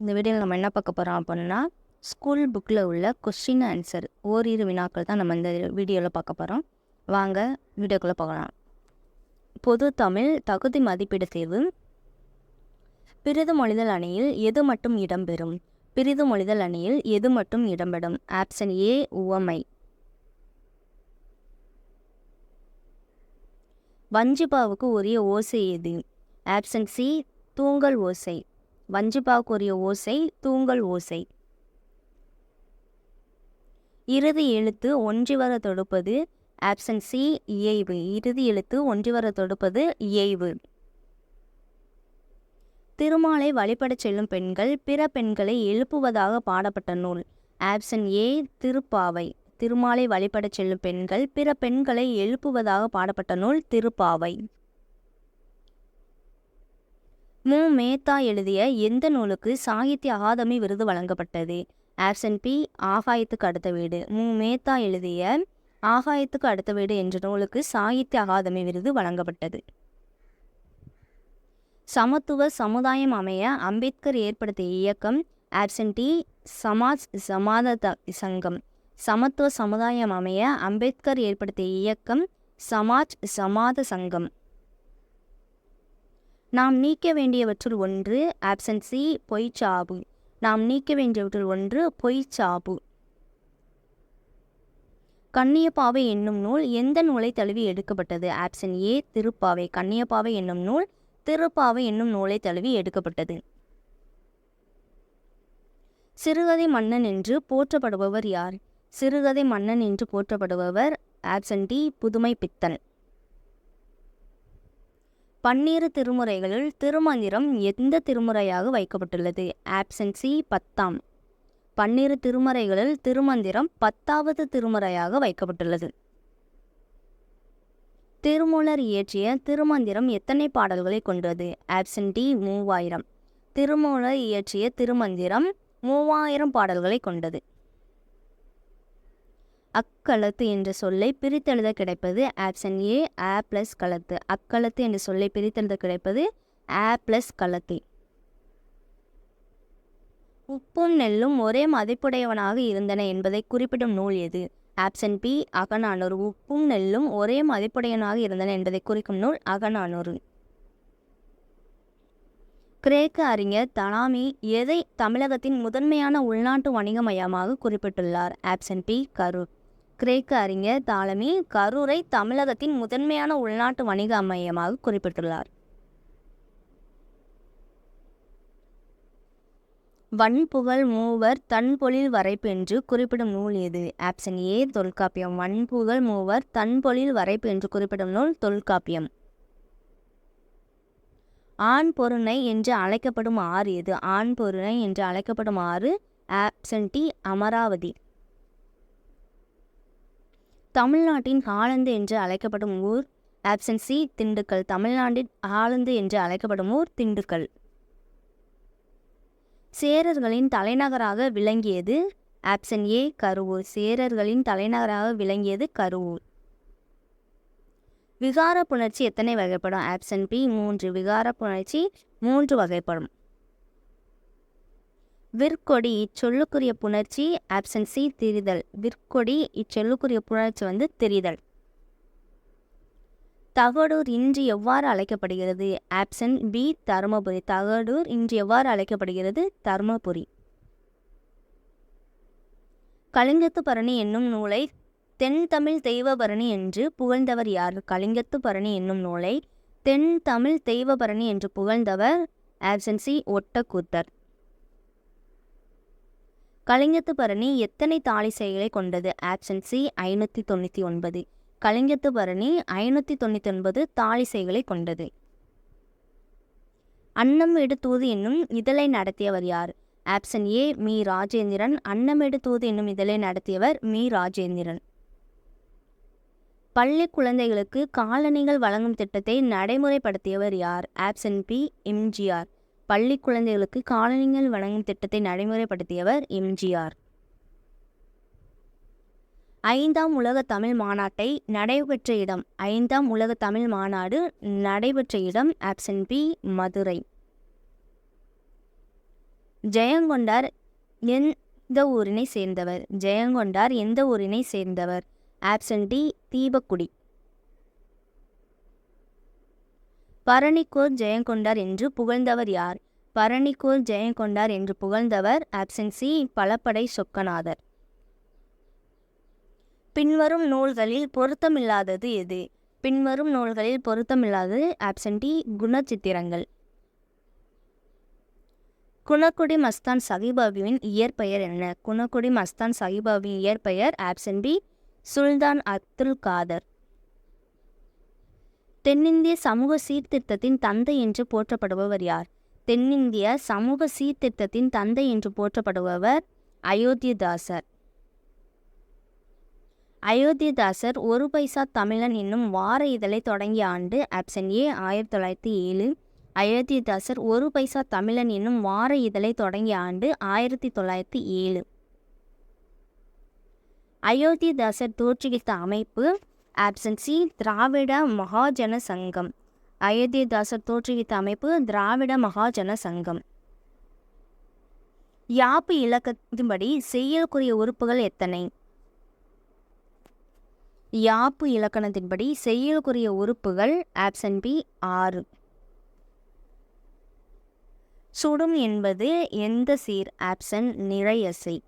இந்த வீடியோவில் நம்ம என்ன பார்க்க போகிறோம் அப்படின்னா ஸ்கூல் புக்கில் உள்ள கொஸ்டின் ஆன்சர் ஓரிரு வினாக்கள் தான் நம்ம இந்த வீடியோவில் பார்க்க போகிறோம் வாங்க வீடியோக்குள்ளே போகலாம். பொது தமிழ் தகுதி மதிப்பீடு தேர்வு. பிரிது மொழிதல் அணியில் எது மட்டும் இடம்பெறும்? பிரிது மொழிதல் அணியில் எது மட்டும் இடம்பெறும்? ஆப்ஷன் ஏ உவமை. வஞ்சிபாவுக்கு உரிய ஓசை எது? ஆப்ஷன் சி தூங்கல் ஓசை. வஞ்சிபாவுக்குரிய ஓசை தூங்கல் ஓசை. இறுதி எழுத்து ஒன்றி வர தொடுப்பது ஆப்ஷன் சி இயைவு. இறுதி எழுத்து ஒன்றி வர தொடுப்பது இயைவு. திருமாலை வழிபடச் செல்லும் பெண்கள் பிற பெண்களை எழுப்புவதாக பாடப்பட்ட நூல் ஆப்ஷன் ஏ திருப்பாவை. திருமாலை வழிபடச் செல்லும் பெண்கள் பிற பெண்களை எழுப்புவதாக பாடப்பட்ட நூல் திருப்பாவை. மு. மேத்தா எழுதிய எந்த நூலுக்கு சாகித்ய அகாதமி விருது வழங்கப்பட்டது? ஆப்ஷன் பி ஆகாயத்துக்கு அடுத்த வீடு. மு. மேத்தா எழுதிய ஆகாயத்துக்கு அடுத்த வீடு என்ற நூலுக்கு சாகித்ய அகாதமி விருது வழங்கப்பட்டது. சமத்துவ சமுதாயம் அமைய அம்பேத்கர் ஏற்படுத்திய இயக்கம் ஆப்ஷன் டி சமாஜ் சமாத சங்கம். சமத்துவ சமுதாயம் அமைய அம்பேத்கர் ஏற்படுத்திய இயக்கம் சமாஜ் சமாத சங்கம். நாம் நீக்க வேண்டியவற்றுள் ஒன்று ஆப்சன்சி பொய்ச்சாபு. நாம் நீக்க வேண்டியவற்றுள் ஒன்று பொய்ச்சாபு. கண்ணியப்பாவை என்னும் நூல் எந்த நூலை தழுவி எடுக்கப்பட்டது? Option A Thiruppavai. கண்ணியப்பாவை என்னும் நூல் திருப்பாவை என்னும் நூலை தழுவி எடுக்கப்பட்டது. சிறுகதை மன்னன் என்று போற்றப்படுபவர் யார்? சிறுகதை மன்னன் என்று போற்றப்படுபவர் ஆப்சன் டி புதுமை பித்தன் பன்னிரு திருமுறைகளில் திருமந்திரம் எந்த திருமுறையாக வைக்கப்பட்டுள்ளது? ஆப்ஷன் சி பத்தாம். பன்னிரு திருமுறைகளில் திருமந்திரம் பத்தாவது திருமுறையாக வைக்கப்பட்டுள்ளது. திருமூலர் இயற்றிய திருமந்திரம் எத்தனை பாடல்களை கொண்டது? ஆப்ஷன் டி மூவாயிரம். திருமூலர் இயற்றிய திருமந்திரம் மூவாயிரம் பாடல்களை கொண்டது. அக்களத்து என்ற சொல்லை பிரித்தெழுத கிடைப்பது ஆப்ஷன் ஏ ஆ ப்ளஸ் களத்து அக்களத்து என்ற சொல்லை பிரித்தெழுத கிடைப்பது ஆ ப்ளஸ் கலத்து. உப்பும் நெல்லும் ஒரே மதிப்புடையவனாக இருந்தன என்பதை குறிப்பிடும் நூல் எது? ஆப்ஷன் பி அகநானூர் உப்பும் நெல்லும் ஒரே மதிப்புடையவனாக இருந்தன என்பதை குறிக்கும் நூல் அகநானூறு. கிரேக்க அறிஞர் தனாமி எதை தமிழகத்தின் முதன்மையான உள்நாட்டு வணிக மையமாக குறிப்பிட்டுள்ளார்? Option B Karur. கிரேக்க அறிஞர் தாலமி கரூரை தமிழகத்தின் முதன்மையான உள்நாட்டு வணிக மையமாக குறிப்பிட்டுள்ளார். வன்புகழ் மூவர் தன்பொழில் வரைப்பு என்று குறிப்பிடும் நூல் எது? Option A Tolkappiyam. வன்புகழ் மூவர் தன்பொழில் வரைப்பு என்று குறிப்பிடும் நூல் தொல்காப்பியம். ஆண் பொருணை என்று அழைக்கப்படும் ஆறு எது? ஆண் பொருணை என்று அழைக்கப்படும் ஆறு ஆப்ஷன் டி அமராவதி. தமிழ்நாட்டின் ஆலந்து என்று அழைக்கப்படும் ஊர் ஆப்ஷன் சி திண்டுக்கல். தமிழ்நாட்டின் ஆலந்து என்று அழைக்கப்படும் ஊர் திண்டுக்கல். சேரர்களின் தலைநகராக விளங்கியது ஆப்ஷன் ஏ கருவூர். சேரர்களின் தலைநகராக விளங்கியது கருவூர். விகார புணர்ச்சி எத்தனை வகைப்படும்? ஆப்ஷன் பி மூன்று. விகார புணர்ச்சி மூன்று வகைப்படும். விற்கொடி இச்சொல்லுக்குரிய புணர்ச்சி ஆப்சன்சி திரிதல். விற்கொடி இச்சொல்லுக்குரிய புணர்ச்சி வந்து திரிதல். தகடூர் இன்று எவ்வாறு அழைக்கப்படுகிறது? Option B Dharmapuri. தகடூர் இன்று எவ்வாறு அழைக்கப்படுகிறது? தருமபுரி. கலிங்கத்து பரணி என்னும் நூலை தென் தமிழ் தெய்வபரணி என்று புகழ்ந்தவர் யார்? கலிங்கத்து பரணி என்னும் நூலை தென் தமிழ் தெய்வபரணி என்று புகழ்ந்தவர் ஆப்சன்சி ஒட்டக்கூத்தர். கலிங்கத்து பரணி எத்தனை தாளிசைகளை கொண்டது? ஆப்ஷன் சி ஐநூற்றி தொண்ணூற்றி ஒன்பது கலிங்கத்து பரணி ஐநூற்றி தொண்ணூற்றி ஒன்பது தாளிசைகளை கொண்டது அன்னமேடு தூது என்னும் இதழை நடத்தியவர் யார்? ஆப்ஷன் ஏ மீ. ராஜேந்திரன். அன்னமேடு தூது என்னும் இதழை நடத்தியவர் மீ. ராஜேந்திரன். பள்ளி குழந்தைகளுக்கு காலணிகள் வழங்கும் திட்டத்தை நடைமுறைப்படுத்தியவர் யார்? ஆப்ஷன் பி எம்ஜிஆர் பள்ளி குழந்தைகளுக்கு காலணிகள் வழங்கும் திட்டத்தை நடைமுறைப்படுத்தியவர் எம்ஜிஆர். ஐந்தாம் உலக தமிழ் மாநாட்டை நடைபெற்ற இடம் ஐந்தாம் உலக தமிழ் மாநாடு நடைபெற்ற இடம் ஆப்ஷன் பி மதுரை. ஜெயங்கொண்டார் எந்த ஊரினை சேர்ந்தவர்? ஜெயங்கொண்டார் எந்த ஊரினை சேர்ந்தவர்? Option D Deepakudi. பரணிக்கோர் ஜெயங்கொண்டார் என்று புகழ்ந்தவர் யார்? பரணிக்கோர் ஜெயங்கொண்டார் என்று புகழ்ந்தவர் ஆப்ஷன் சி பலப்படை சொக்கநாதர். பின்வரும் நூல்களில் பொருத்தமில்லாதது எது? பின்வரும் நூல்களில் பொருத்தமில்லாதது ஆப்ஷன் டி குணச்சித்திரங்கள். குணக்குடி மஸ்தான் சகிபாபுவின் இயற்பெயர் என்ன? குணக்குடி மஸ்தான் சகிபாபுவின் இயற்பெயர் ஆப்ஷன் பி சுல்தான் அப்துல் காதர். தென்னிந்திய சமூக சீர்திருத்தத்தின் தந்தை என்று போற்றப்படுபவர் யார்? தென்னிந்திய சமூக சீர்திருத்தத்தின் தந்தை என்று போற்றப்படுபவர் அயோத்தியதாசர். அயோத்தியதாசர் ஒரு பைசா தமிழன் என்னும் வார இதழை தொடங்கிய ஆண்டு ஆப்ஷன் ஏ ஆயிரத்தி தொள்ளாயிரத்தி ஏழு. அயோத்தியதாசர் ஒரு பைசா தமிழன் என்னும் வார இதழை தொடங்கிய ஆண்டு ஆயிரத்தி தொள்ளாயிரத்தி ஏழு. அயோத்திதாசர் தோற்றுவித்த அமைப்பு ஆப்ஷன் சி திராவிட மகாஜன சங்கம் அயோத்திதாசர் தோற்றுவித்த அமைப்பு திராவிட மகாஜன சங்கம் யாப்பு இலக்கத்தின்படி செய்யலுக்குரிய உறுப்புகள் எத்தனை? யாப்பு இலக்கணத்தின்படி செய்யலுக்குரிய உறுப்புகள் ஆப்ஷன் பி ஆறு. சுடும் என்பது எந்த சீர்? ஆப்ஷன் நிறையசை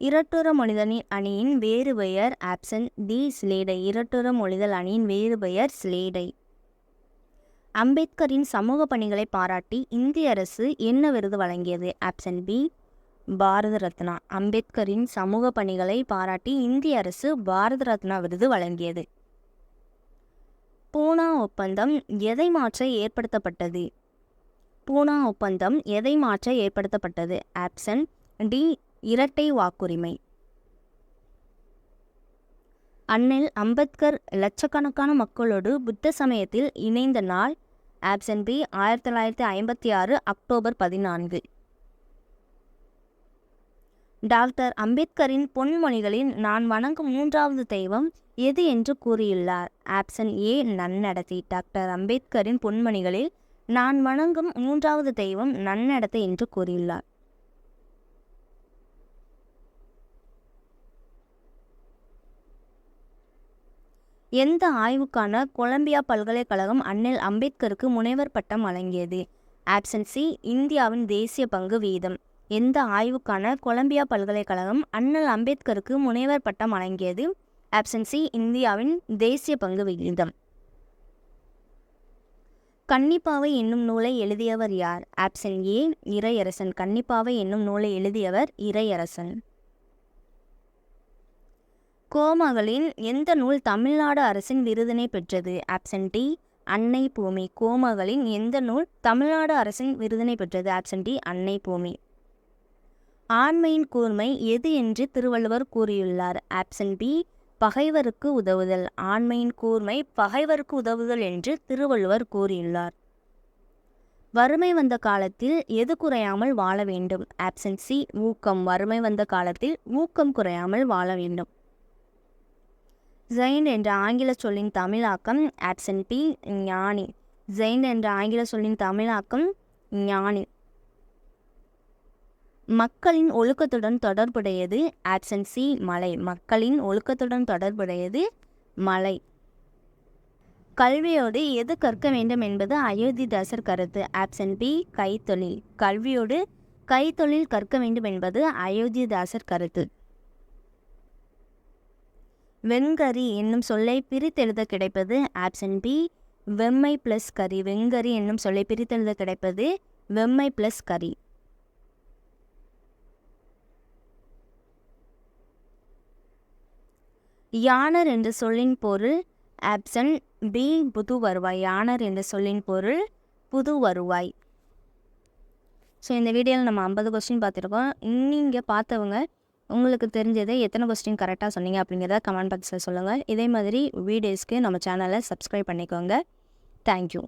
இரட்டுற மொழிதலின் அணியின் வேறு பெயர் ஆப்சன் தி ஸ்லேடை இரட்டுற மொழிதல் அணியின் வேறு பெயர் ஸ்லேடை அம்பேத்கரின் சமூக பணிகளை பாராட்டி இந்திய அரசு என்ன விருது வழங்கியது? Option B Bharat Ratna. அம்பேத்கரின் சமூக பணிகளை பாராட்டி இந்திய அரசு பாரத ரத்னா விருது வழங்கியது. பூனா ஒப்பந்தம் எதை மாற்ற ஏற்படுத்தப்பட்டது? பூனா ஒப்பந்தம் எதை மாற்ற ஏற்படுத்தப்பட்டது? ஆப்சன் டி இரட்டை வாக்குரிமை. அண்ணில் அம்பேத்கர் லட்சக்கணக்கான மக்களோடு புத்த சமயத்தில் இணைந்த நாள் ஆப்சன் பி ஆயிரத்தி தொள்ளாயிரத்தி ஐம்பத்தி ஆறு அக்டோபர் பதினான்கு. டாக்டர் அம்பேத்கரின் பொன்மொழிகளில் நான் வணங்கும் மூன்றாவது தெய்வம் எது என்று கூறியுள்ளார். ஆப்சன் ஏ நன்னடத்தை. டாக்டர் அம்பேத்கரின் பொன்மொழிகளில் நான் வணங்கும் மூன்றாவது தெய்வம் நன்னடத்தை என்று கூறியுள்ளார். எந்த ஆய்வுக்கான கொலம்பியா பல்கலைக்கழகம் அண்ணல் அம்பேத்கருக்கு முனைவர் பட்டம் வழங்கியது? ஆப்ஷன் சி இந்தியாவின் தேசிய பங்கு வீதம். எந்த ஆய்வுக்கான கொலம்பியா பல்கலைக்கழகம் அண்ணல் அம்பேத்கருக்கு முனைவர் பட்டம் வழங்கியது? ஆப்ஷன் சி இந்தியாவின் தேசிய பங்கு விகிதம் கன்னிப்பாவை என்னும் நூலை எழுதியவர் யார்? ஆப்சன் ஏ இறையரசன். கன்னிப்பாவை என்னும் நூலை எழுதியவர் இறையரசன். கோமகளின் எந்த நூல் தமிழ்நாடு அரசின் விருதினை பெற்றது? ஆப்ஷன் டி அன்னை பூமி. கோமகளின் எந்த நூல் தமிழ்நாடு அரசின் விருதினை பெற்றது? ஆப்ஷன் டி அன்னை பூமி. ஆண்மையின் கூர்மை எது என்று திருவள்ளுவர் கூறியுள்ளார். Option B பகைவருக்கு உதவுதல். ஆண்மையின் கூர்மை பகைவருக்கு உதவுதல் என்று திருவள்ளுவர் கூறியுள்ளார். வறுமை வந்த காலத்தில் எது குறையாமல் வாழ வேண்டும்? ஆப்ஷன் சி ஊக்கம். வறுமை வந்த காலத்தில் ஊக்கம் குறையாமல் வாழ வேண்டும். ஜெயின் என்ற ஆங்கில சொல்லின் தமிழாக்கம் ஆப்சன் பி ஞானி. ஜெயின் என்ற ஆங்கில சொல்லின் தமிழாக்கம் ஞானி. மக்களின் ஒழுக்கத்துடன் தொடர்புடையது ஆப்சன் சி மலை. மக்களின் ஒழுக்கத்துடன் தொடர்புடையது மலை. கல்வியோடு எது கற்க வேண்டும் என்பது அயோத்திதாசர் கருத்து. ஆப்சன் பி கைத்தொழில். கல்வியோடு கைத்தொழில் கற்க வேண்டும் என்பது அயோத்திதாசர் கருத்து. வெண்கரி என்னும் சொல்லை பிரித்தெழுத கிடைப்பது ஆப்ஷன் பி வெம்மை ப்ளஸ் கறி. வெண்கறி என்னும் சொல்லை பிரித்தெழுத கிடைப்பது வெம்மை ப்ளஸ் கறி. யானர் என்ற சொல்லின் பொருள் ஆப்ஷன் பி புது வருவாய். யானர் என்ற சொல்லின் பொருள் புது வருவாய். ஸோ இந்த வீடியோவில் நம்ம ஐம்பது கொஸ்டின் பார்த்துருக்கோம். நீங்கள் பார்த்தவங்க உங்களுக்கு தெரிஞ்சதை எத்தனை கொஸ்டின் கரெக்டாக சொன்னீங்க அப்படிங்கிறத கமெண்ட் பாக்ஸில் சொல்லுங்கள் இதே மாதிரி வீடியோஸ்க்கு நம்ம சேனலை சப்ஸ்கிரைப் பண்ணிக்கோங்க. தேங்க்யூ